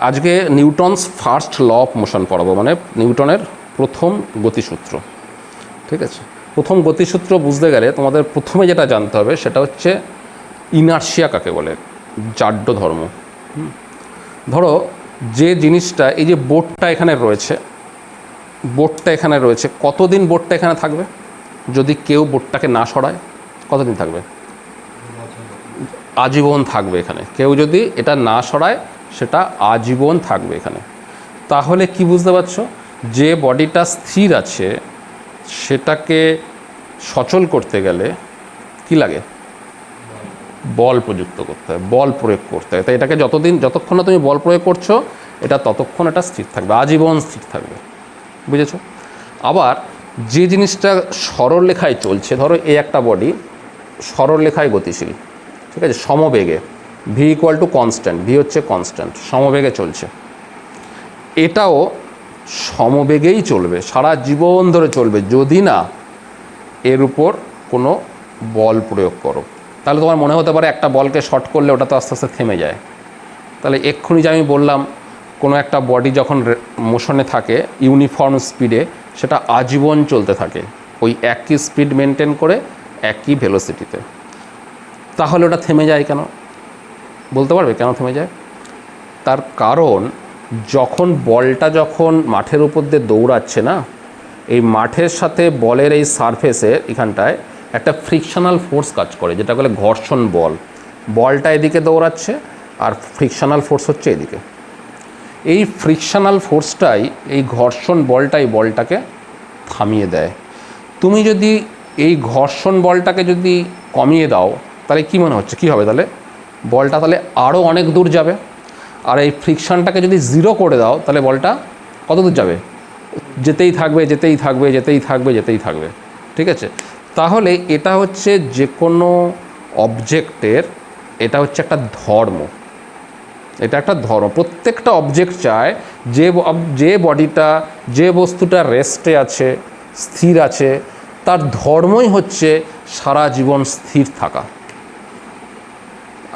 আজকে Newton's first law of motion পড়াবো মানে নিউটনের প্রথম গতিসূত্র, ঠিক আছে? প্রথম গতিসূত্র বুঝতে গেলে তোমাদের প্রথমে যেটা জানতে হবে সেটা হচ্ছে ইনার্শিয়া কাকে বলে? জাড্য ধর্ম। ধরো যে জিনিসটা, এই যে বোর্ডটা এখানে রয়েছে বোর্ডটা এখানে রয়েছে, কতদিন বোর্ডটা এখানে থাকবে? যদি কেউ বোর্ডটাকে না সরায়, কতদিন থাকবে? আজীবন থাকবে এখানে। কেউ যদি এটা না সরায় সেটা আজীবন থাকবে এখানে। তাহলে কি বুঝতে পারছ? যে বডিটা স্থির আছে, সেটাকে সচল করতে গেলে কি লাগে? বল প্রযুক্ত করতে হয়, বল প্রয়োগ করতে হয়। তাই এটাকে যতদিন, যতক্ষণ না তুমি বল প্রয়োগ করছ, এটা ততক্ষণ এটা স্থির থাকবে, আজীবন স্থির থাকবে। বুঝেছ? আবার যে জিনিসটা সরলরেখায় চলছে, ধরো এই একটা বডি সরলরেখায় গতিশীল, ঠিক আছে? সমবেগে। V equal to constant v হচ্ছে কনস্ট্যান্ট সমবেগে চলছে। এটাও সমবেগেই চলবে, সারা জীবন ধরে চলবে, যদি না এর উপর কোনো বল প্রয়োগ করো। তাহলে তোমার মনে হতে পারে একটা বলকে শর্ট করলে ওটা তো আস্তে আস্তে থেমে যায়। তাহলে এক্ষুনি যে আমি বললাম, কোনো একটা বডি যখন মোশনে থাকে ইউনিফর্ম স্পিডে সেটা আজীবন চলতে থাকে। ওই একই স্পিড মেনটেন করে, একই ভেলোসিটিতে তাহলে ওটা থেমে যায় কেন? বলতে পারবে কেন থেমে যায়? তার কারণ যখন বলটা যখন মাঠের উপর দিয়ে দৌড়াচ্ছে না, এই মাঠের সাথে বলের এই সারফেসে এখানটায় একটা ফ্রিকশনাল ফোর্স কাজ করে, যেটা বলে ঘর্ষণ বল। বলটা এদিকে দৌড়াচ্ছে আর ফ্রিকশনাল ফোর্স হচ্ছে এদিকে। এই ফ্রিকশনাল ফোর্সটাই এই ঘর্ষণ বলটাই বলটাকে থামিয়ে দেয়। তুমি যদি এই ঘর্ষণ বলটাকে যদি কমিয়ে দাও, তাহলে কী মনে হচ্ছে? কী হবে তাহলে? বলটা তাহলে আরও অনেক দূর যাবে। আর এই ফ্রিকশনটাকে যদি জিরো করে দাও, তাহলে বলটা কত দূর যাবে? যেতেই থাকবে যেতেই থাকবে যেতেই থাকবে যেতেই থাকবে। ঠিক আছে? তাহলে এটা হচ্ছে যে কোনো অবজেক্টের এটা হচ্ছে একটা ধর্ম। এটা একটা ধর্ম। প্রত্যেকটা অবজেক্ট চায় যে যে বডিটা, যে বস্তুটা রেস্টে আছে, স্থির আছে, তার ধর্মই হচ্ছে সারা জীবন স্থির থাকা।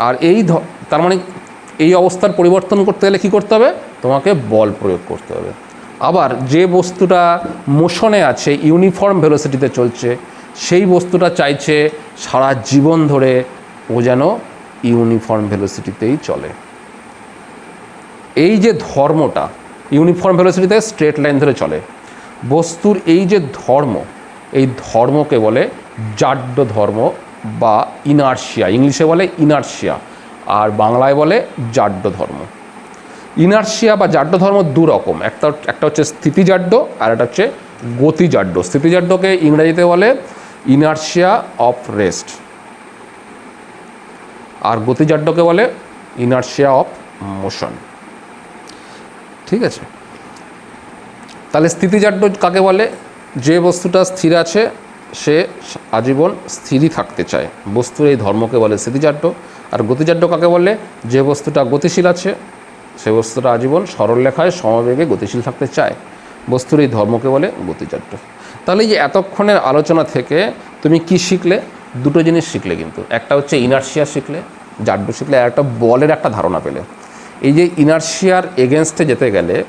আর এই তার মানে এই অবস্থার পরিবর্তন করতে গেলে কী করতে হবে? তোমাকে বল প্রয়োগ করতে হবে। আবার যে বস্তুটা মোশনে আছে, ইউনিফর্ম ভেলোসিটিতে চলছে, সেই বস্তুটা চাইছে সারা জীবন ধরে ও যেন ইউনিফর্ম ভেলোসিটিতেই চলে। এই যে ধর্মটা, ইউনিফর্ম ভেলোসিটিতে স্ট্রেট লাইন ধরে চলে। বস্তুর এই যে ধর্ম, এই ধর্মকে বলে জাড্য ধর্ম বা ইনার্শিয়া, ইংলিশে বলে ইনার্শিয়া, আর বাংলায় বলে জাড্য ধর্ম। ইনার্শিয়া বা জাড্য ধর্ম দু রকম একটা একটা হচ্ছে স্থিতিজাড্য আর একটা হচ্ছে গতিজাড্য স্থিতিজাড্যকে ইংরেজিতে বলে ইনার্শিয়া অফ রেস্ট। আর গতিজাড্যকে বলে ইনার্শিয়া অফ মোশন। ঠিক আছে? তাহলে স্থিতিজাড্য কাকে বলে? যে বস্তুটা স্থির আছে সে আজীবন স্থিরই থাকতে চায়। বস্তুর এই ধর্মকে বলে স্থিতিজাড্য আর গতিজাড্য কাকে বলে? যে বস্তুটা গতিশীল আছে, সে বস্তুটা আজীবন সরলরেখায় সমবেগে গতিশীল থাকতে চায়। বস্তুর এই ধর্মকে বলে গতিজাড্য তাহলে এই যে এতক্ষণের আলোচনা থেকে তুমি কি শিখলে? দুটো জিনিস শিখলে কিন্তু। একটা হচ্ছে ইনার্শিয়া শিখলে জাড্য শিখলে, আর একটা বলের একটা ধারণা পেলে। এই যে ইনার্শিয়ার এগেনস্টে যেতে গেলে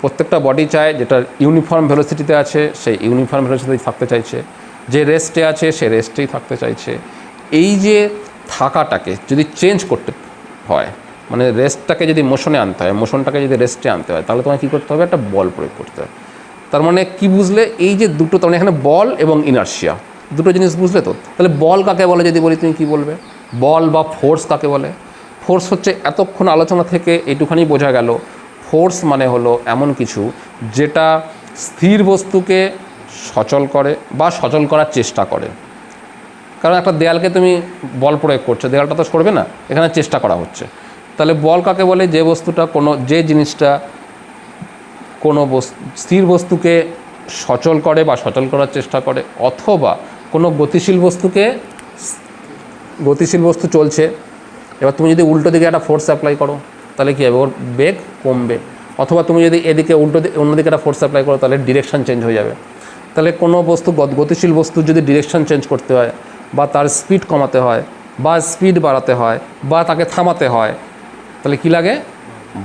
প্রত্যেকটা বডি চায় যেটা ইউনিফর্ম ভেলোসিটিতে আছে সে ইউনিফর্ম ভেলোসিটিতে থাকতে চাইছে। যে রেস্টে আছে, সে রেস্টেই থাকতে চাইছে। এই যে থাকাটাকে যদি চেঞ্জ করতে হয় মানে রেস্টটাকে যদি মোশনে আনতে হয় মোশনটাকে যদি রেস্টে আনতে হয়, তাহলে তোমায় কী করতে হবে? একটা বল প্রয়োগ করতে হবে। তার মানে কি বুঝলে? এই যে দুটো, তার মানে এখানে বল এবং ইনার্শিয়া দুটো জিনিস বুঝলে তো? তাহলে বল কাকে বলে যদি বলি, তুমি কি বলবে? বল বা ফোর্স কাকে বলে? ফোর্স হচ্ছে এতক্ষণ আলোচনা থেকে এইটুখানি বোঝা গেল। ফোর্স মানে হলো এমন কিছু যেটা স্থির বস্তুকে সচল করে বা সচল করার চেষ্টা করে। কারণ একটা দেয়ালকে তুমি বল প্রয়োগ করছ, দেয়ালটা তো সরবে না, এখানে চেষ্টা করা হচ্ছে। তাহলে বল কাকে বলে? যে বস্তুটা কোনো, যে জিনিসটা কোনো স্থির বস্তুকে সচল করে বা সচল করার চেষ্টা করে, অথবা কোনো গতিশীল বস্তুকে গতিশীল বস্তু চলছে, এবার তুমি যদি উল্টো দিকে একটা ফোর্স অ্যাপ্লাই করো, তাহলে কী হবে? ওর বেগ কমবে। অথবা তুমি যদি এদিকে উল্টো অন্যদিকে একটা ফোর্স অ্যাপ্লাই করো, তাহলে ডিরেকশন চেঞ্জ হয়ে যাবে। তাহলে কোনো বস্তু গত- গতিশীল বস্তু যদি ডিরেকশন চেঞ্জ করতে হয় বা তার স্পিড কমাতে হয় বা স্পিড বাড়াতে হয় বা তাকে থামাতে হয় তাহলে কি লাগে?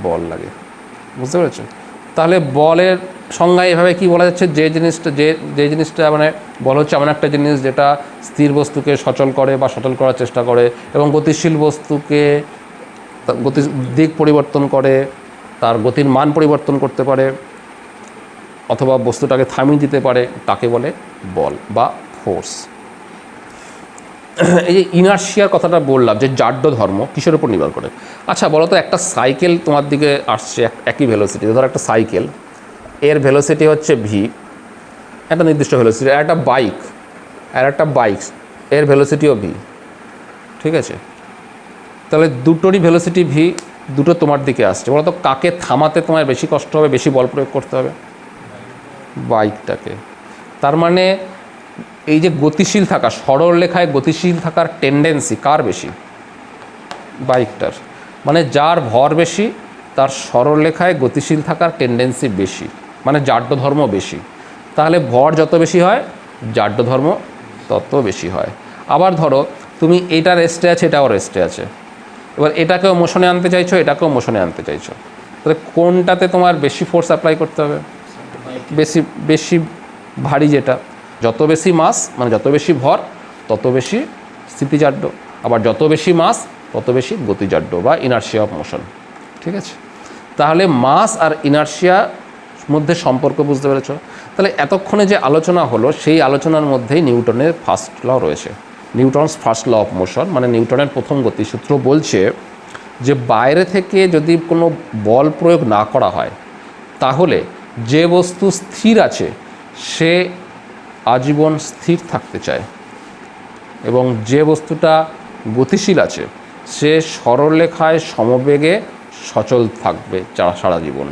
বল লাগে। বুঝতে পেরেছ? তাহলে বলের সংজ্ঞা এভাবে কি বলা যাচ্ছে? যে জিনিসটা যে যে জিনিসটা মানে বল হচ্ছে এমন একটা জিনিস যেটা স্থির বস্তুকে সচল করে বা সচল করার চেষ্টা করে এবং গতিশীল বস্তুকে গতি দিক পরিবর্তন করে তার গতির মান পরিবর্তন করতে পারে। অথবা বস্তুটাকে থামিয়ে দিতে পারে, তাকে বলে বল বা ফোর্স। এই যে ইনার্শিয়ার কথাটা বললাম, যে জাড্য ধর্ম, কিসের উপর নির্ভর করে? আচ্ছা বলো তো একটা সাইকেল তোমার দিকে আসছে এক- একই ভেলোসিটি ধরো একটা সাইকেল, এর ভেলোসিটি হচ্ছে ভি একটা নির্দিষ্ট ভেলোসিটি আর একটা বাইক আর একটা বাইক এর ভেলোসিটিও ভি ঠিক আছে? তাহলে দুটোরই ভেলোসিটি ভি দুটো তোমার দিকে আসছে। বলো তো কাকে থামাতে তোমার বেশি কষ্ট হবে, বেশি বল প্রয়োগ করতে হবে? বাইকটাকে। তার মানে এই যে গতিশীল থাকা, সরল লেখায় গতিশীল থাকার টেন্ডেন্সি কার বেশি? বাইকটার। মানে যার ভর বেশি, তার সরল লেখায় গতিশীল থাকার টেন্ডেন্সি বেশি মানে জাড্য ধর্ম বেশি। তাহলে ভর যত বেশি হয় জাড্য ধর্ম তত বেশি হয়। আবার ধরো, তুমি এটা রেস্টে আছে, এটাও রেস্টে আছে। এবার এটাকেও মোশনে আনতে চাইছো, এটাকেও মোশনে আনতে চাইছো। তাহলে কোনটাতে তোমার বেশি ফোর্স অ্যাপ্লাই করতে হবে? বেশি বেশি ভারী যেটা। যত বেশি মাস মানে যত বেশি ভর, তত বেশি স্থিতিজাড্য। আবার যত বেশি মাস তত বেশি গতিজাড্য বা ইনার্শিয়া অফ মোশন ঠিক আছে? তাহলে মাস আর ইনার্শিয়া মধ্যে সম্পর্ক বুঝতে পেরেছ? তাহলে এতক্ষণে যে আলোচনা হলো, সেই আলোচনার মধ্যেই নিউটনের ফার্স্ট ল রয়েছে। Newton's first law of motion মানে নিউটনের প্রথম গতিসূত্র বলছে যে বাইরে থেকে যদি কোনো বল প্রয়োগ না করা হয়, তাহলে যে বস্তু স্থির আছে, সে আজীবন স্থির থাকতে চায়। এবং যে বস্তুটা গতিশীল আছে, সে সরলরেখায় সমবেগে সচল থাকবে সারা জীবন।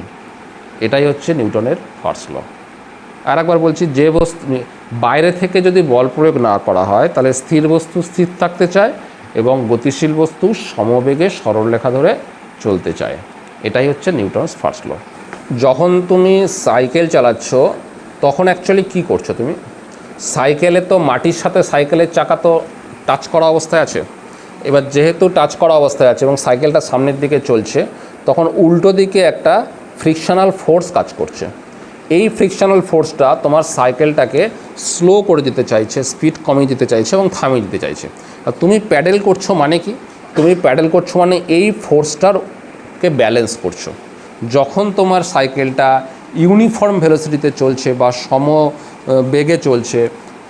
এটাই হচ্ছে নিউটনের ফার্স্ট ল। আর একবার বলছি, যে বস্তু, বাইরে থেকে যদি বল প্রয়োগ না করা হয়, তাহলে স্থির বস্তু স্থির থাকতে চায় এবং গতিশীল বস্তু সমবেগে সরলরেখা ধরে চলতে চায়। এটাই হচ্ছে নিউটনস ফার্স্ট ল। যখন তুমি সাইকেল চালাচ্ছ, তখন অ্যাকচুয়ালি কি করছ তুমি? সাইকেলে তো মাটির সাথে সাইকেলের চাকা তো টাচ করা অবস্থায় আছে। এবার যেহেতু টাচ করা অবস্থায় আছে এবং সাইকেলটা সামনের দিকে চলছে, তখন উল্টো দিকে একটা ফ্রিকশনাল ফোর্স কাজ করছে। এই ফ্রিকশনাল ফোর্সটা তোমার সাইকেলটাকে স্লো করে দিতে চাইছে স্পিড কমিয়ে দিতে চাইছে এবং থামিয়ে দিতে চাইছে। আর তুমি প্যাডেল করছ মানে কি? তুমি প্যাডেল করছ মানে এই ফোর্সটারকে ব্যালেন্স করছ। যখন তোমার সাইকেলটা ইউনিফর্ম ভেলোসিটিতে চলছে বা সম বেগে চলছে,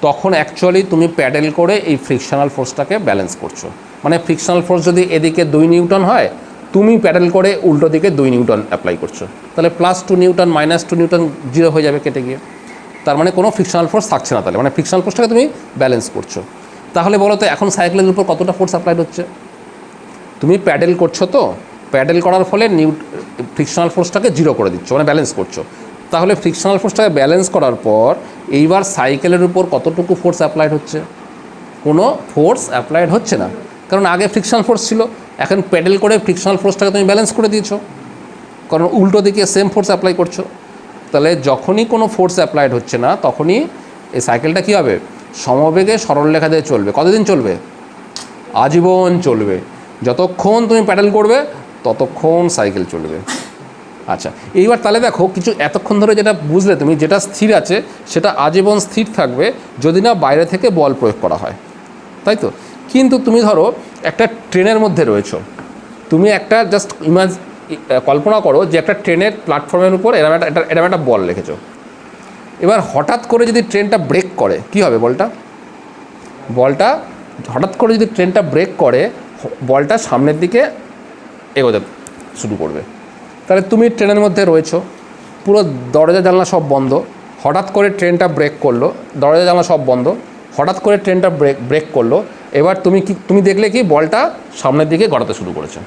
তখন অ্যাকচুয়ালি তুমি প্যাডেল করে এই ফ্রিকশনাল ফোর্সটাকে ব্যালেন্স করছ। মানে ফ্রিকশনাল ফোর্স যদি এদিকে দুই নিউটন হয়, তুমি প্যাডেল করে উল্টো দিকে দুই নিউটন অ্যাপ্লাই করছ। তাহলে plus two newton minus two newton zero হয়ে যাবে কেটে গিয়ে। তার মানে কোনো ফ্রিকশনাল ফোর্স থাকছে না তাহলে। মানে ফ্রিকশনাল ফোর্সটাকে তুমি ব্যালেন্স করছ। তাহলে বলো তো, এখন সাইকেলের উপর কতটা ফোর্স অ্যাপ্লাইড হচ্ছে? তুমি প্যাডেল করছ তো প্যাডেল করার ফলে নিউ ফ্রিকশনাল ফোর্সটাকে জিরো করে দিচ্ছ মানে ব্যালেন্স করছ। তাহলে ফ্রিকশনাল ফোর্সটাকে ব্যালেন্স করার পর এইবার সাইকেলের উপর কতটুকু ফোর্স অ্যাপ্লাইড হচ্ছে? কোনো ফোর্স অ্যাপ্লাইড হচ্ছে না। কারণ আগে ফ্রিকশনাল ফোর্স ছিল, এখন প্যাডেল করে ফ্রিকশনাল ফোর্সটাকে তুমি ব্যালেন্স করে দিয়েছ। কারণ উল্টো দিকে সেম ফোর্স অ্যাপ্লাই করছ। তাহলে যখনই কোনো ফোর্স অ্যাপ্লাইড হচ্ছে না, তখনই এই সাইকেলটা কী হবে? সমবেগে সরলরেখা দিয়ে চলবে। কতদিন চলবে? আজীবন চলবে। যতক্ষণ তুমি প্যাডেল করবে ততক্ষণ সাইকেল চলবে। আচ্ছা এইবার তাহলে দেখো কিছু এতক্ষণ ধরে যেটা বুঝলে তুমি, যেটা স্থির আছে, সেটা আজীবন স্থির থাকবে যদি না বাইরে থেকে বল প্রয়োগ করা হয়। তাই তো? কিন্তু তুমি ধরো একটা ট্রেনের মধ্যে রয়েছো। তুমি একটা জাস্ট ইমাজ কল্পনা করো যে একটা ট্রেনের প্ল্যাটফর্মের উপর এরম একটা এরম একটা বল রেখেছো। এবার হঠাৎ করে যদি ট্রেনটা ব্রেক করে, কি হবে বলটা? বলটা হঠাৎ করে যদি ট্রেনটা ব্রেক করে বলটা সামনের দিকে এগোতে শুরু করবে। তাহলে তুমি ট্রেনের মধ্যে রয়েছো, পুরো দরজা জানলা সব বন্ধ, হঠাৎ করে ট্রেনটা ব্রেক করল, দরজা জানলা সব বন্ধ, হঠাৎ করে ট্রেনটা ব্রেক ব্রেক করল, এবার তুমি কি, তুমি দেখলে কি বলটা সামনের দিকে গড়াতে শুরু করেছে।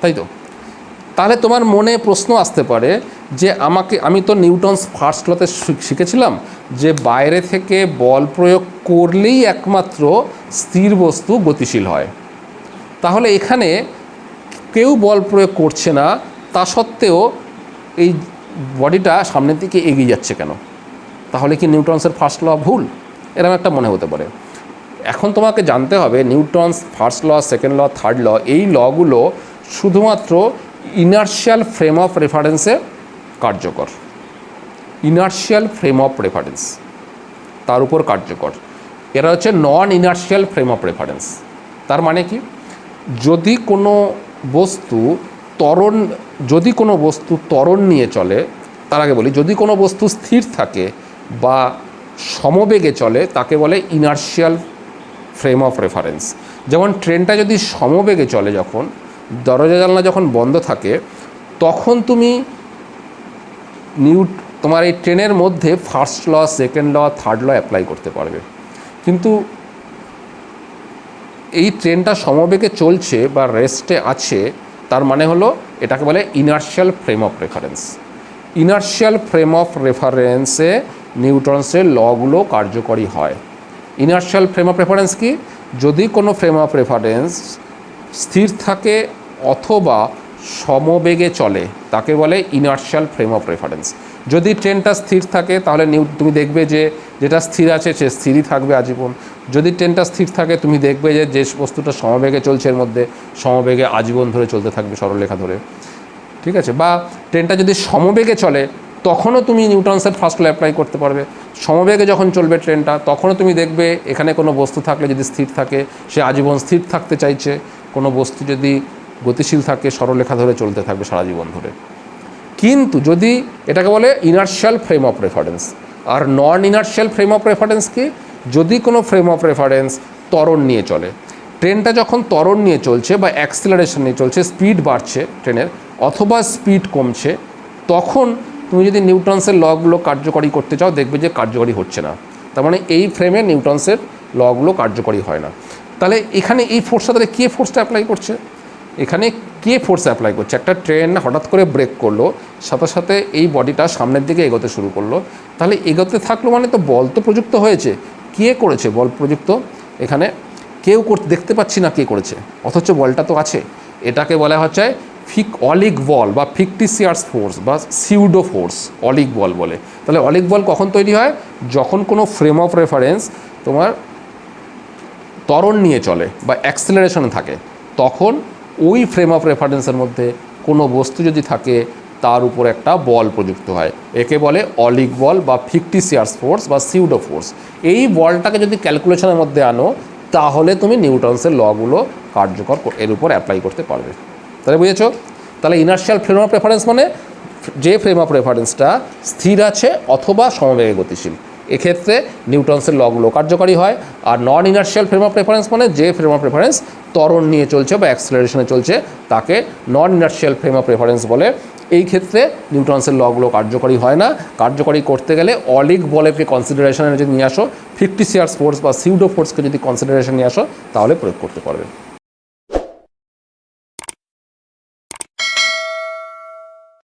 তাই তো? তাহলে তোমার মনে প্রশ্ন আসতে পারে যে আমাকে, আমি তো নিউটনস ফার্স্ট লতে শিখেছিলাম যে বাইরে থেকে বল প্রয়োগ করলেই একমাত্র স্থির বস্তু গতিশীল হয়। তাহলে এখানে কেউ বল প্রয়োগ করছে না, তা সত্ত্বেও এই বডিটা সামনের দিকে এগিয়ে যাচ্ছে কেন? তাহলে কি নিউটনসের ফার্স্ট ল ভুল? এরকম একটা মনে হতে পারে। এখন তোমাকে জানতে হবে Newton's first law second law third law এই লগুলো শুধুমাত্র ইনার্শিয়াল ফ্রেম অফ রেফারেন্সে কার্যকর। ইনার্শিয়াল ফ্রেম অফ রেফারেন্স তার উপর কার্যকর। এরা হচ্ছে non inertial frame of reference তার মানে কি? যদি কোনো বস্তু ত্বরণ, যদি কোনো বস্তু ত্বরণ নিয়ে চলে, তার আগে বলি, যদি কোনো বস্তু স্থির থাকে বা সমবেগে চলে, তাকে বলে ইনার্শিয়াল ফ্রেম অফ রেফারেন্স যেমন ট্রেনটা যদি সমবেগে চলে যখন, দরজা জানলা যখন বন্ধ থাকে, তখন তুমি নিউ তোমার এই ট্রেনের মধ্যে first law second law third law apply করতে পারবে। কিন্তু এই ট্রেনটা সমবেগে চলছে বা রেস্টে আছে, তার মানে হলো এটাকে বলে inertial frame of reference inertial frame of রেফারেন্সে নিউটনসের লগুলো কার্যকরী হয়। ইনার্শিয়াল ফ্রেম অফ রেফারেন্স কি? যদি কোনো ফ্রেম অফ রেফারেন্স স্থির থাকে অথবা সমবেগে চলে, তাকে বলে ইনার্শিয়াল ফ্রেম অফ রেফারেন্স যদি ট্রেনটা স্থির থাকে, তাহলে নিউ তুমি দেখবে যে যেটা স্থির আছে সে স্থিরই থাকবে আজীবন। যদি ট্রেনটা স্থির থাকে, তুমি দেখবে যে যে বস্তুটা সমবেগে চলছে এর মধ্যে, সমবেগে আজীবন ধরে চলতে থাকবে সরলরেখা ধরে। ঠিক আছে? বা ট্রেনটা যদি সমবেগে চলে, তখনও তুমি নিউটনসের ফার্স্ট ল অ্যাপ্লাই করতে পারবে। সমবেগে যখন চলবে ট্রেনটা, তখনও তুমি দেখবে এখানে কোনো বস্তু থাকলে যদি স্থির থাকে, সে আজীবন স্থির থাকতে চাইছে। কোনো বস্তু যদি গতিশীল থাকে, সরলরেখা ধরে চলতে থাকবে সারা জীবন ধরে। কিন্তু যদি এটাকে বলে inertial frame of reference R non inertial frame of reference কি? যদি কোনো ফ্রেম অফ রেফারেন্স ত্বরণ নিয়ে চলে, ট্রেনটা যখন ত্বরণ নিয়ে চলছে বা অ্যাক্সিলারেশন নিয়ে চলছে স্পিড বাড়ছে ট্রেনের, অথবা স্পিড কমছে, তখন তুমি যদি নিউটনসের লগুলো কার্যকরী করতে চাও, দেখবে যে কার্যকরী হচ্ছে না। তার মানে এই ফ্রেমে নিউটনসের লগুলো কার্যকরী হয় না। তাহলে এখানে এই ফোর্সটা তাহলে কে ফোর্সটা অ্যাপ্লাই করছে? এখানে কে ফোর্স অ্যাপ্লাই করছে? একটা ট্রেন হঠাৎ করে ব্রেক করল সাথে সাথে এই বডিটা সামনের দিকে এগোতে শুরু করল। তাহলে এগোতে থাকল মানে তো বল তো প্রযুক্ত হয়েছে। কে করেছে বল প্রযুক্ত? এখানে কেউ করতে দেখতে পাচ্ছি না কে করেছে। অথচ বলটা তো আছে। এটাকে বলা হচ্ছে ফিক অলিক বল বা ফিকটিসিয়ার্স ফোর্স বা সিউডো ফোর্স অলিক বল বলে। তাহলে অলিক বল কখন তৈরি হয়? যখন কোনো ফ্রেম অফ রেফারেন্স তোমার ত্বরণ নিয়ে চলে বা অ্যাক্সেলারেশনে থাকে, তখন ওই ফ্রেম অফ রেফারেন্সের মধ্যে কোনো বস্তু যদি থাকে তার উপর একটা বল প্রযুক্ত হয়। একে বলে অলিক বল বা ফিকটিসিয়ার্স ফোর্স বা সিউডো ফোর্স। এই বলটাকে যদি ক্যালকুলেশনের মধ্যে আনো, তাহলে তুমি নিউটনসের লগুলো কার্যকর এর উপর অ্যাপ্লাই করতে পারবে। তাহলে বুঝেছ? তাহলে ইনার্শিয়াল ফ্রেম অফ রেফারেন্স মানে যে ফ্রেম অফ রেফারেন্সটা স্থির আছে অথবা সমবেগে গতিশীল। এক্ষেত্রে নিউটনসের লগুলো কার্যকরী হয়। আর non inertial frame of reference মানে যে ফ্রেম অফ রেফারেন্স ত্বরণ নিয়ে চলছে বা অ্যাক্সিলারেশনে চলছে, তাকে non inertial frame of reference বলে। এই ক্ষেত্রে নিউটনসের লগুলো কার্যকরী হয় না। কার্যকরী করতে গেলে অলিক বলকে কনসিডারেশনে যদি নিয়ে আসো ফিফটি সিয়ার্স ফোর্স বা সিউডো ফোর্সকে যদি কনসিডারেশন নিয়ে আসো, তাহলে প্রয়োগ করতে পারবে।